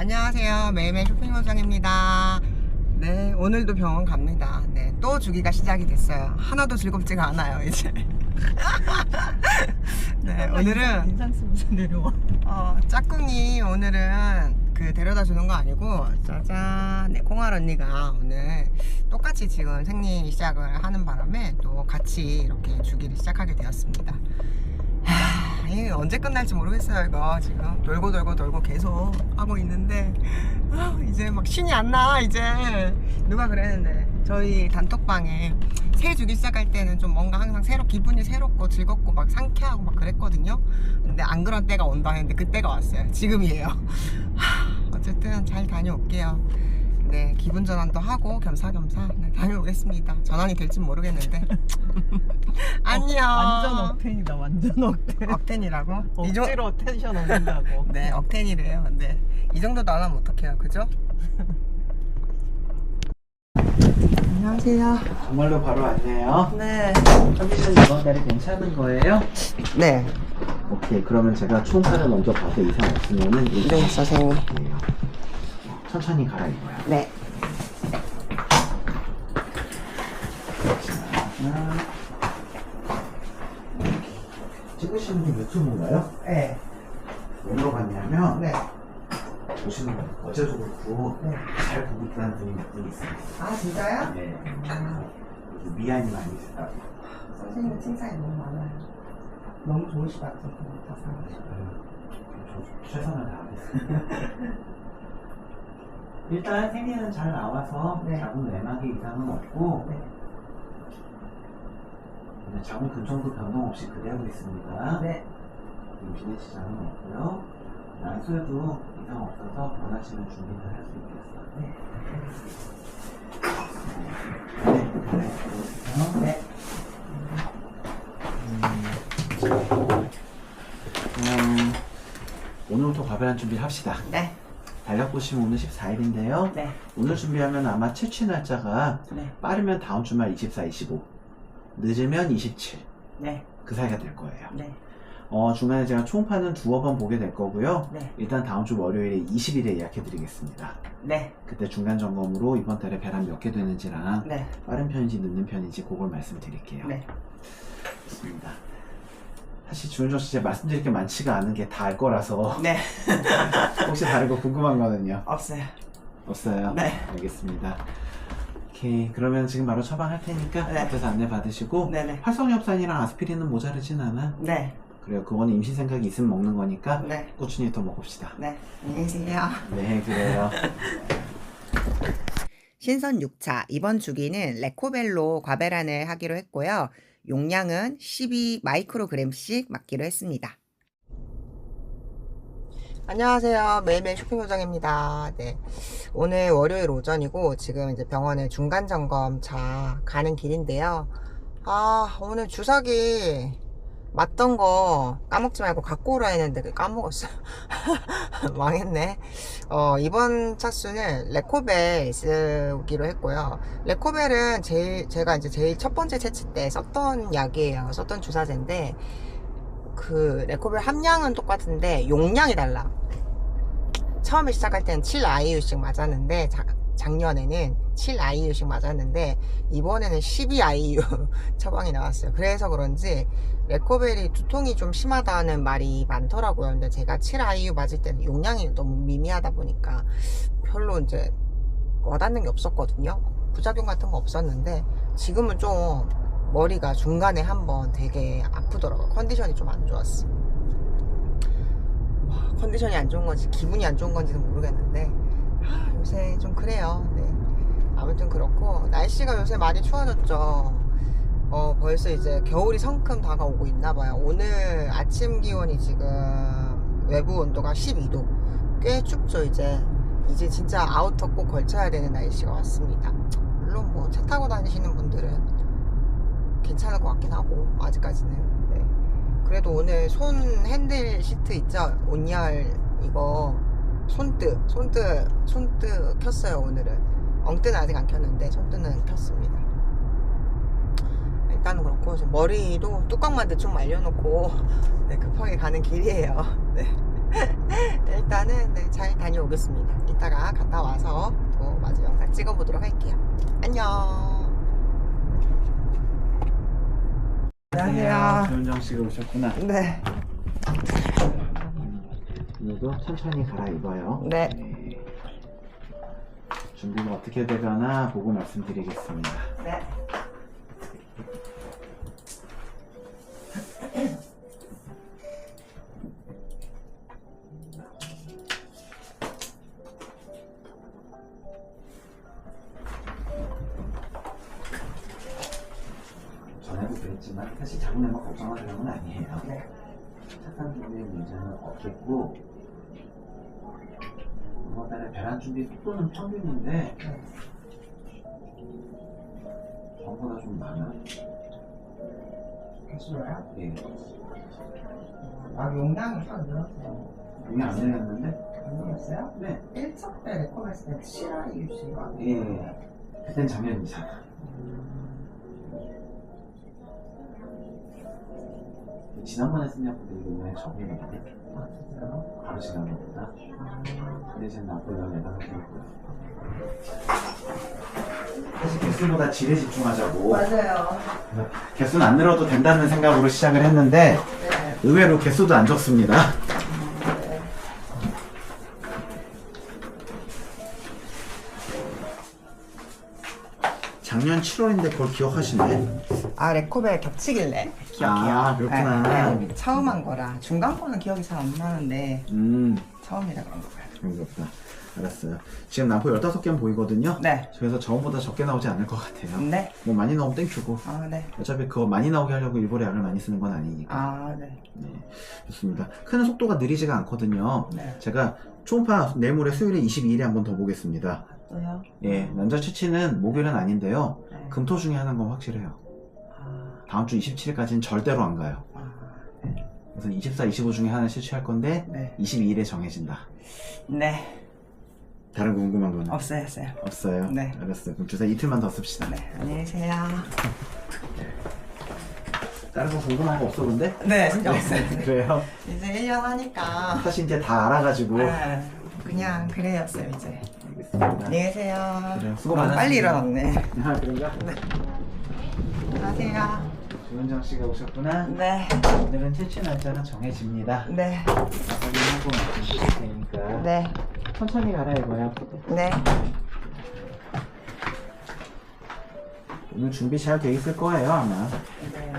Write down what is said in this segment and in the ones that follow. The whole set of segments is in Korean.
안녕하세요. 매일매일 쇼핑 원장입니다. 네, 오늘도 병원 갑니다. 네, 또 주기가 시작이 됐어요. 하나도 즐겁지가 않아요, 이제. 네, 오늘은 인상 내려와. 어, 짝꿍이 오늘은 그 데려다 주는 거 아니고 짜잔 네, 콩알 언니가 오늘 똑같이 지금 생리 시작을 하는 바람에 또 같이 이렇게 주기를 시작하게 되었습니다. 하, 이게 언제 끝날지 모르겠어요 이거. 지금 돌고 돌고 돌고 계속 하고 있는데. 아, 이제 막 신이 안 나 이제. 누가 그랬는데. 저희 단톡방에 새 주기 시작할 때는 좀 뭔가 항상 새로 기분이 새롭고 즐겁고 막 상쾌하고 막 그랬거든요. 근데 안 그런 때가 온다 했는데 그때가 왔어요. 지금이에요. 하, 어쨌든 잘 다녀올게요 네 기분 전환도 하고 겸사겸사 네, 다녀오겠습니다 전환이 될진 모르겠는데 안녕 완전 억텐이다, 완전 억텐. 억텐이라고? 이 정- 억지로 텐션 올린다고. 네, 억텐이래요. 네. 이 정도도 안 하면 어떡해요. 그죠? 안녕하세요. 정말로 바로 왔네요. 네. 컨디션 이번 달에 괜찮은 거예요? 네. 오케이. 그러면 제가 총사를 먼저 봐도 이상 없으면은 네, 일단 선생님. 할게요. 천천히 갈아입어요. 네. 찍으시는 게 유튜브인가요? 네. 왜 물어봤냐면 네. 보시는 거 어제도 그렇고 네. 잘 보고 있다는 분이 몇 분 있어요. 아, 진짜요? 네. 그래서 미안이 많이 있다고. 선생님 칭찬이 너무 많아요. 너무 좋으시다고 다 사가지고. 저 최선을 다하겠습니다. 일단 생리는 잘 나와서 네. 자궁 내막에 이상은 없고 네. 그냥 자궁 근총도 변동 없이 그대로 있습니다. 네. 임신의 지장은 없고요. 난소에도 이상 없어서 원하시는 준비를 할 수 있겠어요. 네. 네, 네, 네. 음, 오늘부터 과배한 준비를 합시다. 네. 달력 보시면 오늘 14일인데요. 네. 오늘 준비하면 아마 채취 날짜가 네. 빠르면 다음 주말 24, 25, 늦으면 27. 네. 그 사이가 될 거예요. 네. 어, 중간에 제가 총판은 두어 번 보게 될 거고요. 네. 일단 다음 주 월요일에 20일에 예약해 드리겠습니다. 네. 그때 중간 점검으로 이번 달에 배란 몇 개 되는지랑 네. 빠른 편인지 늦는 편인지 그걸 말씀드릴게요. 네. 좋습니다. 사실 주은정 씨 제가 말씀드릴 게 많지가 않은 게 다 알 거라서 네. 혹시 다른 거 궁금한 거는요? 없어요. 없어요? 네. 알겠습니다. 오케이. 그러면 지금 바로 처방할 테니까 네. 앞에서 안내 받으시고 네네. 활성엽산이랑 아스피린은 모자르진 않아. 네. 그래요. 그거는 임신 생각이 있으면 먹는 거니까 네. 꾸준히 더 먹읍시다. 네. 안녕히 계세요. 네, 그래요. 신선 6차 이번 주기는 레코벨로 과배란을 하기로 했고요. 용량은 12 마이크로그램씩 맞기로 했습니다. 안녕하세요. 매일매일 쇼핑 요정입니다. 네. 오늘 월요일 오전이고 지금 이제 병원에 중간 점검 차 가는 길인데요. 아, 오늘 주사기 맞던 거 까먹지 말고 갖고 오라 했는데 까먹었어요. 망했네. 어, 이번 차수는 레코벨 쓰기로 했고요. 레코벨은 제일, 제가 이제 제일 첫 번째 채취 때 썼던 약이에요. 썼던 주사제인데, 그, 레코벨 함량은 똑같은데, 용량이 달라. 처음에 시작할 때는 7IU씩 맞았는데, 자- 작년에는 7IU씩 맞았는데, 이번에는 12IU 처방이 나왔어요. 그래서 그런지, 레코벨이 두통이 좀 심하다는 말이 많더라고요. 근데 제가 7IU 맞을 때는 용량이 너무 미미하다 보니까 별로 이제 와닿는 게 없었거든요. 부작용 같은 거 없었는데 지금은 좀 머리가 중간에 한번 되게 아프더라고요. 컨디션이 좀 안 좋았어. 와, 컨디션이 안 좋은 건지 기분이 안 좋은 건지는 모르겠는데 아, 요새 좀 그래요. 네. 아무튼 그렇고 날씨가 요새 많이 추워졌죠. 어, 벌써 이제 겨울이 성큼 다가오고 있나 봐요. 오늘 아침 기온이 지금 외부 온도가 12도. 꽤 춥죠, 이제. 이제 진짜 아우터 꼭 걸쳐야 되는 날씨가 왔습니다. 물론 뭐 차 타고 다니시는 분들은 괜찮을 것 같긴 하고, 아직까지는. 네. 그래도 오늘 손 핸들 시트 있죠? 온열 이거 손뜨, 손뜨, 손뜨 켰어요, 오늘은. 엉뜨는 아직 안 켰는데, 손뜨는 켰습니다. 일단은 그렇고 지금 머리도 뚜껑만 대충 말려놓고 네, 급하게 가는 길이에요. 네. 일단은 네, 잘 다녀오겠습니다. 이따가 갔다 와서 또 마저 영상 찍어보도록 할게요. 안녕. 안녕하세요. 조윤정 씨가 오셨구나. 네. 오늘도 천천히 갈아입어요. 네. 준비가 어떻게 되거나 보고 말씀드리겠습니다. 네. 전에도 그랬지만 사실 자국내만 걱정하는 건 아니에요. 네. 차상 준비에 문제는 없겠고 준비 속도는 평균인데 전보다 좀 많아. 괜찮아요? 예. 아, 용량이 좀 늘었어요. 이게 안 되겠는데? 안 늘었어요? 네. 1차 때 레코멘스 때 7화 이유씨가 예. 그땐 작년이잖아. 지난번에 쓴 약보다 이거 왜 적이 많네? 바로 지난 것보다. 근데 쟤는 나쁘려고 내가 생각했고요. 사실 개수보다 질에 집중하자고. 맞아요. 개수는 안 늘어도 된다는 생각으로 시작을 했는데 네. 의외로 개수도 안 적습니다. 작년 7월인데 그걸 기억하시네. 아, 레코벨 겹치길래 기억해요. 아, 그렇구나. 네, 네. 처음 한 거라. 중간 거는 기억이 잘 안 나는데 음, 처음이라 그런 거예요. 그런가 보다. 알았어요. 지금 남포 15개는 보이거든요. 네. 그래서 저번보다 적게 나오지 않을 것 같아요. 네. 뭐 많이 나오면 땡큐고. 아, 네. 어차피 그거 많이 나오게 하려고 일부러 약을 많이 쓰는 건 아니니까. 아, 네. 네, 좋습니다. 크는 속도가 느리지가 않거든요. 네. 제가 초음파 내물의 수요일에 22일에 한 번 더 보겠습니다. 또요? 예, 남자 치치는 목요일은 아닌데요. 네. 금토 중에 하나인 건 확실해요. 아, 다음 주 27일까지는 절대로 안 가요. 아, 그래서 24, 25 중에 하나 실시할 건데 네. 22일에 정해진다. 네. 다른 거 궁금한 거는 없어요, 없어요. 없어요? 네. 알았어요. 그럼 주사 이틀만 더 씁시다. 네. 안녕히 계세요. 다른 거 궁금한 거 없어 근데? 네, 진짜 없어요. 그래요? 이제 1년 하니까. 사실 이제 다 알아가지고 네. 그냥 그래였어요, 이제. 알겠습니다. 안녕히 계세요. 그래요. 수고 많았습니다. 빨리 일어났네. 아 그런가? 안녕하세요. 조현정 씨가 오셨구나. 네. 오늘은 퇴치 날짜가 정해집니다. 네. 확인하고 말씀드릴 테니까 네. 천천히 갈아입어요. 네. 오늘 준비 잘 돼 있을 거예요 아마. 네.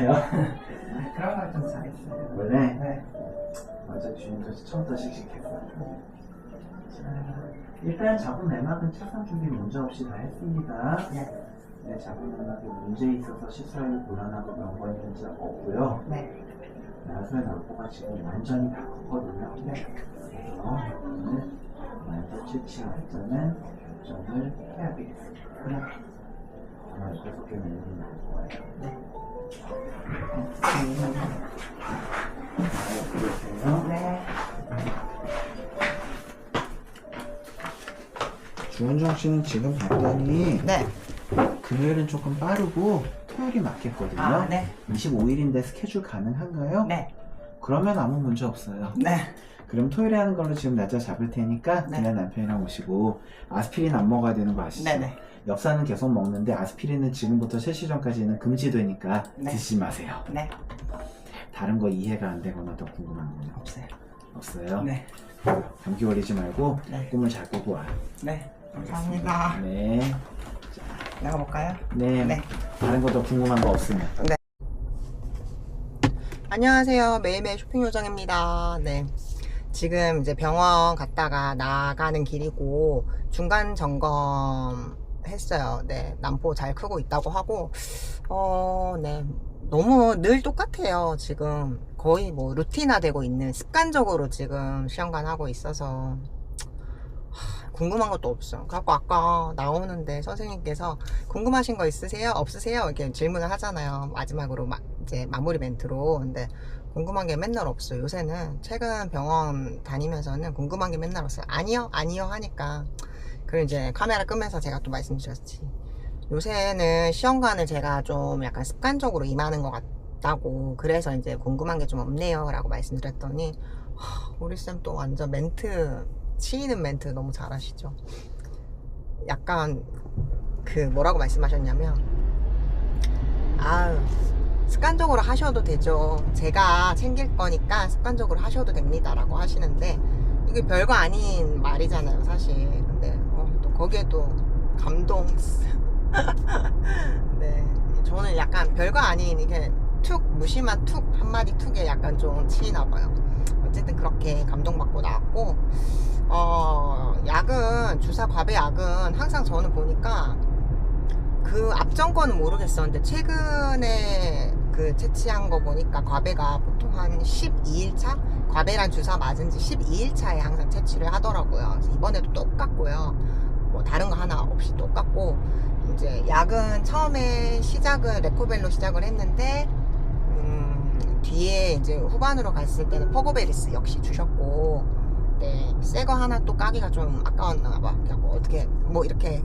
이력이 났나요? 그런 걸 좀 잘했어요. 원래 네. 맞아 주인도 처음부터 씩씩했어요. 자, 일단 자본 내막은 차상 준비 문제 없이 다 했습니다. 네. 네, 자본 내막에 문제 있어서 시술하기 곤란하고 명번이 문제 없고요. 네. 나수의 낙보가 지금 완전히 다 컸거든요. 네. 그래서 오늘 만세 채취 완전은 결정을 해야 되겠습니다. 네. 아마 개 내용이 나올 거예요. 네. 네. 주은정 씨는 지금 봤더니 네. 금요일은 조금 빠르고 토요일이 맞겠거든요. 아, 네. 25일인데 스케줄 가능한가요? 네. 그러면 아무 문제 없어요. 네. 그럼 토요일에 하는 걸로 지금 날짜 잡을 테니까 네. 그날 남편이랑 오시고 아스피린 안 먹어야 되는 거 아시죠? 네네. 엽사는 계속 먹는데 아스피린은 지금부터 3시 전까지는 금지되니까 네. 드시지 마세요. 네. 다른 거 이해가 안 되거나 더 궁금한 거는 없어요. 없어요? 네. 감기 걸리지 말고 네. 꿈을 잘 꾸고 와요. 네. 감사합니다. 네. 나가 볼까요? 네. 네. 다른 거 더 궁금한 거 없으면. 안녕하세요. 매일매일 쇼핑 요정입니다. 네. 지금 이제 병원 갔다가 나가는 길이고 중간 점검 했어요. 네. 난포 잘 크고 있다고 하고 어, 네. 너무 늘 똑같아요. 지금 거의 뭐 루틴화 되고 있는 습관적으로 지금 시험관 하고 있어서 하, 궁금한 것도 없어. 그래갖고 아까 나오는데 선생님께서 궁금하신 거 있으세요? 없으세요? 이렇게 질문을 하잖아요. 마지막으로 막 이제 마무리 멘트로. 근데 궁금한 게 맨날 없어요. 요새는 최근 병원 다니면서는 궁금한 게 맨날 없어요. 아니요, 아니요 하니까. 그리고 이제 카메라 끄면서 제가 또 말씀드렸지. 요새는 시험관을 제가 좀 약간 습관적으로 임하는 것 같다고. 그래서 이제 궁금한 게 좀 없네요. 라고 말씀드렸더니, 하, 우리 쌤 또 완전 멘트, 치이는 멘트 너무 잘하시죠. 약간, 그 뭐라고 말씀하셨냐면, 아유, 습관적으로 하셔도 되죠. 제가 챙길 거니까 습관적으로 하셔도 됩니다. 라고 하시는데, 이게 별거 아닌 말이잖아요, 사실. 근데, 거기에도 감동. 네. 저는 약간 별거 아닌, 이게 툭, 무심한 툭, 한마디 툭에 약간 좀 치이나 봐요. 어쨌든 그렇게 감동받고 나왔고, 어, 약은, 주사 과배 약은 항상 저는 보니까 그 앞전 거는 모르겠었는데 최근에 그 채취한 거 보니까 과배가 보통 한 12일차? 과배란 주사 맞은 지 12일차에 항상 채취를 하더라고요. 이번에도 똑같고요. 뭐 다른 거 하나 없이 똑같고 이제 약은 처음에 시작을 레코벨로 시작을 했는데 음, 뒤에 이제 후반으로 갔을 때는 퍼고베리스 역시 주셨고 네, 새거 하나 또 까기가 좀 아까웠나 봐. 어떻게 뭐 이렇게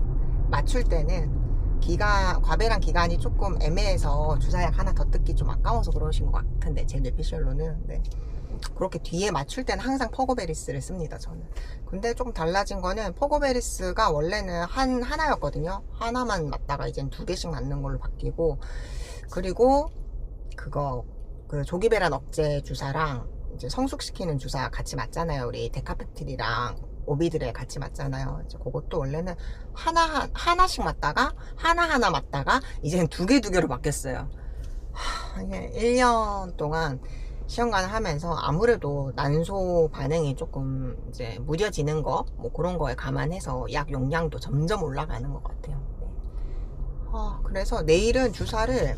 맞출 때는 기간 과배랑 기간이 조금 애매해서 주사약 하나 더 뜯기 좀 아까워서 그러신 것 같은데 제 뇌피셜로는 네. 그렇게 뒤에 맞출 때는 항상 퍼고베리스를 씁니다 저는 근데 조금 달라진 거는 퍼고베리스가 원래는 한 하나였거든요 하나만 맞다가 이젠 두 개씩 맞는 걸로 바뀌고 그리고 그거 그 조기배란 억제 주사랑 이제 성숙시키는 주사 같이 맞잖아요 우리 데카페틸이랑 오비드레 같이 맞잖아요. 이제 그것도 원래는 하나 하나씩 맞다가 하나 하나 맞다가 이제는 두 개 두 개로 바뀌었어요. 하, 이게 1년 동안 시험관을 하면서 아무래도 난소 반응이 조금 이제 무뎌지는 거 뭐 그런 거에 감안해서 약 용량도 점점 올라가는 것 같아요. 네. 아, 그래서 내일은 주사를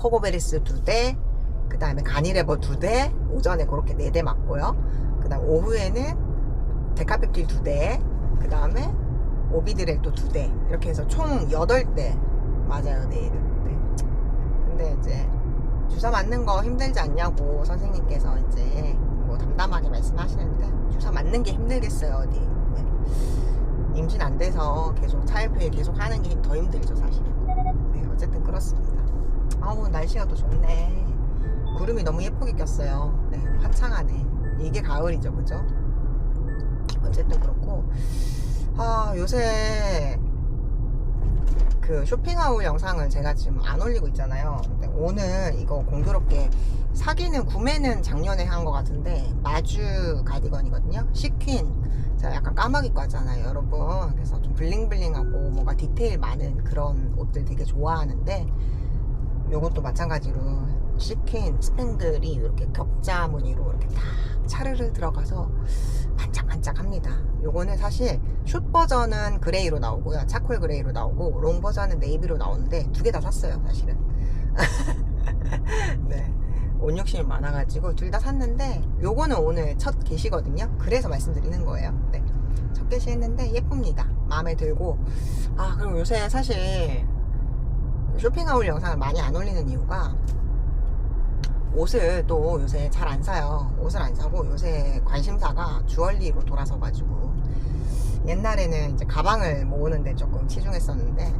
포고베리스 두 대, 그 다음에 가니레버 두 대, 오전에 그렇게 네 대 맞고요. 그 다음 오후에는 데카펩틸 두 대, 그 다음에 오비드렉도 두 대, 이렇게 해서 총 8대 맞아요, 내일은. 네. 근데 이제 주사 맞는 거 힘들지 않냐고 선생님께서 이제 뭐 담담하게 말씀하시는데 주사 맞는 게 힘들겠어요, 어디. 네. 임신 안 돼서 계속 차일표에 계속 하는 게 더 힘들죠, 사실은. 네, 어쨌든 그렇습니다. 아우, 날씨가 또 좋네. 구름이 너무 예쁘게 꼈어요. 네, 화창하네. 이게 가을이죠, 그죠? 어쨌든 그렇고 아 요새 그 쇼핑하울 영상을 제가 지금 안 올리고 있잖아요. 근데 오늘 이거 공교롭게 사기는 구매는 작년에 한 것 같은데 마주 가디건이거든요. 시퀸. 제가 약간 까마귀 과잖아요 여러분. 그래서 좀 블링블링하고 뭔가 디테일 많은 그런 옷들 되게 좋아하는데 요것도 마찬가지로 시퀸 스팽글이 이렇게 격자 무늬로 이렇게 딱 차르르 들어가서 반짝반짝합니다. 요거는 사실 숏 버전은 그레이로 나오고요. 차콜 그레이로 나오고 롱 버전은 네이비로 나오는데 두 개 다 샀어요, 사실은. 네. 옷 욕심이 많아가지고 둘 다 샀는데 요거는 오늘 첫 게시거든요. 그래서 말씀드리는 거예요. 네. 첫 게시 했는데 예쁩니다. 마음에 들고 아 그리고 요새 사실 쇼핑하울 영상을 많이 안 올리는 이유가 옷을 또 요새 잘 안 사요. 옷을 안 사고 요새 관심사가 주얼리로 돌아서 가지고 옛날에는 이제 가방을 모으는데 조금 치중했었는데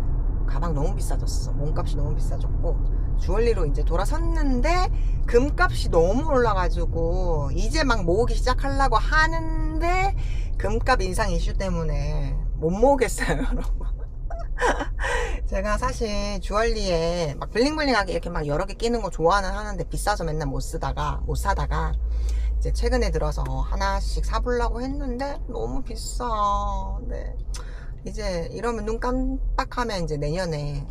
가방 너무 비싸졌어. 몸값이 너무 비싸졌고 주얼리로 이제 돌아섰는데 금값이 너무 올라가지고 이제 막 모으기 시작하려고 하는데 금값 인상 이슈 때문에 못 모으겠어요, 여러분. 제가 사실 주얼리에 막 블링블링하게 이렇게 막 여러 개 끼는 거 좋아는 하는데 비싸서 맨날 못 쓰다가 못 사다가 이제 최근에 들어서 하나씩 사보려고 했는데 너무 비싸. 네. 이제 이러면 눈 깜빡하면 이제 내년에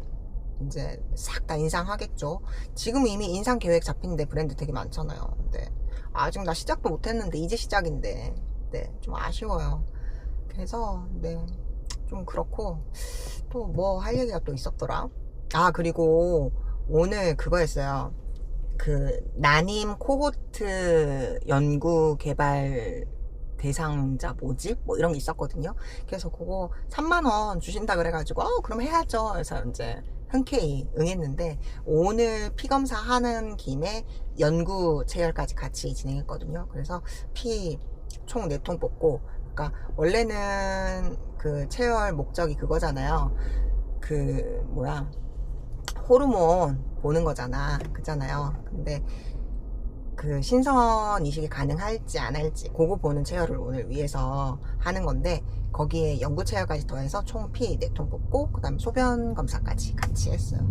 이제 싹 다 인상하겠죠. 지금 이미 인상 계획 잡힌데 브랜드 되게 많잖아요. 근데 아직 나 시작도 못했는데 이제 시작인데 네, 좀 아쉬워요. 그래서 네. 좀 그렇고 또 뭐 할 얘기가 또 있었더라 아 그리고 오늘 그거였어요 그 나님 코호트 연구 개발 대상자 모집 뭐 이런 게 있었거든요. 그래서 그거 3만 원 주신다 그래가지고 어 그럼 해야죠. 그래서 이제 흔쾌히 응했는데 오늘 피 검사 하는 김에 연구 체열까지 같이 진행했거든요. 그래서 피 총 4통 뽑고 그러니까 원래는 그 체열 목적이 그거잖아요. 그 뭐야 호르몬 보는 거잖아. 그잖아요. 근데 그 신선 이식이 가능할지 안 할지 그거 보는 체열을 오늘 위해서 하는 건데 거기에 연구 체열까지 더해서 총 피 4통 뽑고 그 다음에 소변 검사까지 같이 했어요.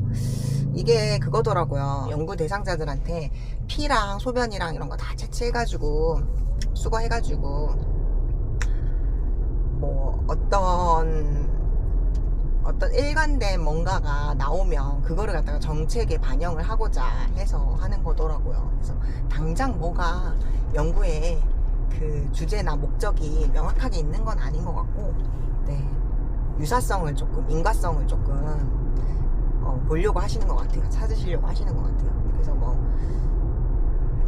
이게 그거더라고요. 연구 대상자들한테 피랑 소변이랑 이런 거 다 채취해가지고 수거해가지고 뭐 어떤 어떤 일관된 뭔가가 나오면 그거를 갖다가 정책에 반영을 하고자 해서 하는 거더라고요. 그래서 당장 뭐가 연구에 그 주제나 목적이 명확하게 있는 건 아닌 것 같고, 네. 유사성을 조금, 인과성을 조금, 어, 보려고 하시는 것 같아요. 찾으시려고 하시는 것 같아요. 그래서 뭐,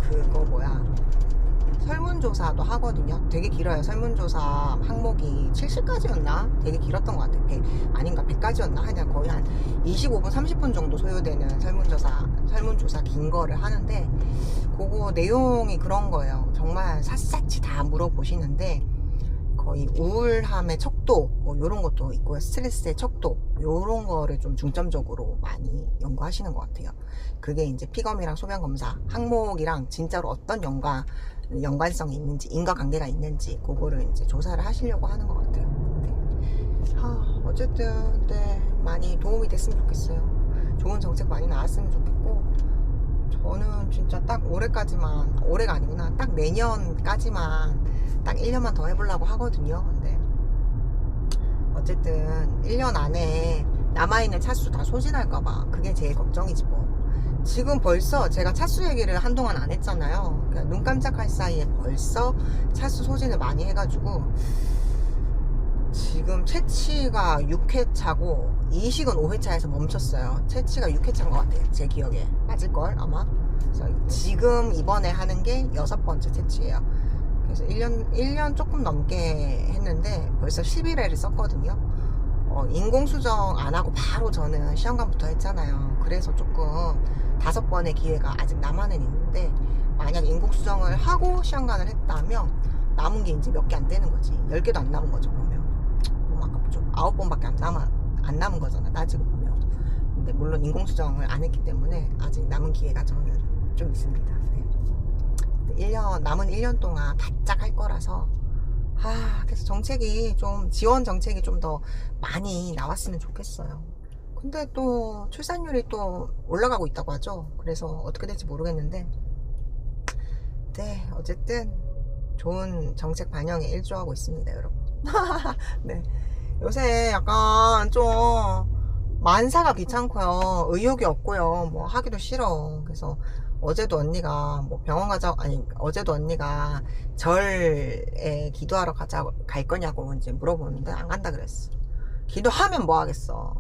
그거 뭐야. 설문조사도 하거든요. 되게 길어요. 설문조사 항목이 70가지였나? 되게 길었던 것 같아요. 100, 아닌가? 100가지였나? 하냐? 거의 한 25분, 30분 정도 소요되는 설문조사, 설문조사 긴 거를 하는데, 그거 내용이 그런 거예요. 정말 샅샅이 다 물어보시는데, 거의 우울함의 척도, 뭐 요런 것도 있고요. 스트레스의 척도, 요런 거를 좀 중점적으로 많이 연구하시는 것 같아요. 그게 이제 피검이랑 소변 검사 항목이랑 진짜로 어떤 연관, 연관성이 있는지, 인과관계가 있는지, 그거를 이제 조사를 하시려고 하는 것 같아요. 네. 하, 어쨌든, 네, 많이 도움이 됐으면 좋겠어요. 좋은 정책 많이 나왔으면 좋겠고, 저는 진짜 딱 올해까지만, 올해가 아니구나, 딱 내년까지만 딱 1년만 더 해보려고 하거든요. 근데, 어쨌든, 1년 안에 남아있는 차수 다 소진할까봐, 그게 제일 걱정이지 뭐. 지금 벌써 제가 차수 얘기를 한동안 안 했잖아요. 그러니까 눈 깜짝할 사이에 벌써 차수 소진을 많이 해가지고 지금 채취가 6회차고 이식은 5회차에서 멈췄어요. 채취가 6회차인 것 같아요. 제 기억에 맞을걸 아마. 그래서 지금 이번에 하는 게 여섯 번째 채취예요. 그래서 1년 1년 조금 넘게 했는데 벌써 11회를 썼거든요. 어, 인공수정 안 하고 바로 저는 시험관부터 했잖아요. 그래서 조금 다섯 번의 기회가 아직 남아는 있는데 만약 인공수정을 하고 시험관을 했다면 남은 게 이제 몇 개 안 되는 거지. 10개도 안 남은 거죠, 그러면. 너무 아깝죠. 아홉 번밖에 안 남아, 안 남은 거잖아, 따지고 보면. 근데 물론 인공수정을 안 했기 때문에 아직 남은 기회가 저는 좀 있습니다. 네. 1년, 남은 1년 동안 바짝 할 거라서 아, 그래서 정책이 좀, 지원 정책이 좀 더 많이 나왔으면 좋겠어요. 근데 또 출산율이 또 올라가고 있다고 하죠. 그래서 어떻게 될지 모르겠는데. 네, 어쨌든 좋은 정책 반영에 일조하고 있습니다, 여러분. 네. 요새 약간 좀 만사가 귀찮고요. 의욕이 없고요. 뭐 하기도 싫어. 그래서 어제도 언니가 뭐 병원 가자 아니 어제도 언니가 절에 기도하러 가자 갈 거냐고 이제 물어보는데 안 간다 그랬어. 기도하면 뭐 하겠어.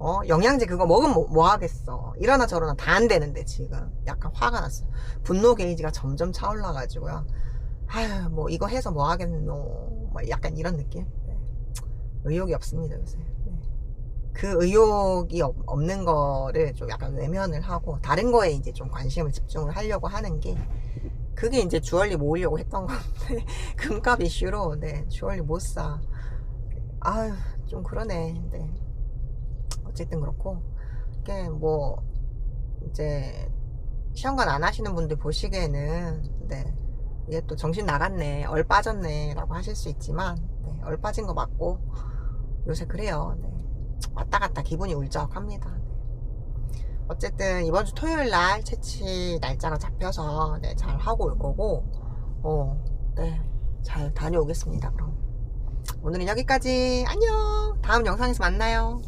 어 영양제 그거 먹으면 뭐, 뭐 하겠어. 이러나 저러나 다 안 되는데 지금 약간 화가 났어. 분노 게이지가 점점 차올라 가지고요. 아유 뭐 이거 해서 뭐 하겠노. 뭐 약간 이런 느낌. 네. 의욕이 없습니다 요새. 네. 그 의욕이 없- 없는 거를 좀 약간 외면을 하고 다른 거에 이제 좀 관심을 집중을 하려고 하는 게 그게 이제 주얼리 모으려고 했던 건데 금값 이슈로 네 주얼리 못 사. 아유 좀 그러네. 네. 어쨌든 그렇고 이게 뭐 이제 시험관 안 하시는 분들 보시기에는 네 이게 또 정신 나갔네 얼 빠졌네 라고 하실 수 있지만 네, 얼 빠진 거 맞고 요새 그래요. 네. 왔다 갔다 기분이 울적합니다. 네. 어쨌든 이번 주 토요일 날 채취 날짜가 잡혀서 네, 잘 하고 올 거고, 어, 네, 잘 다녀오겠습니다. 그럼 오늘은 여기까지. 안녕. 다음 영상에서 만나요.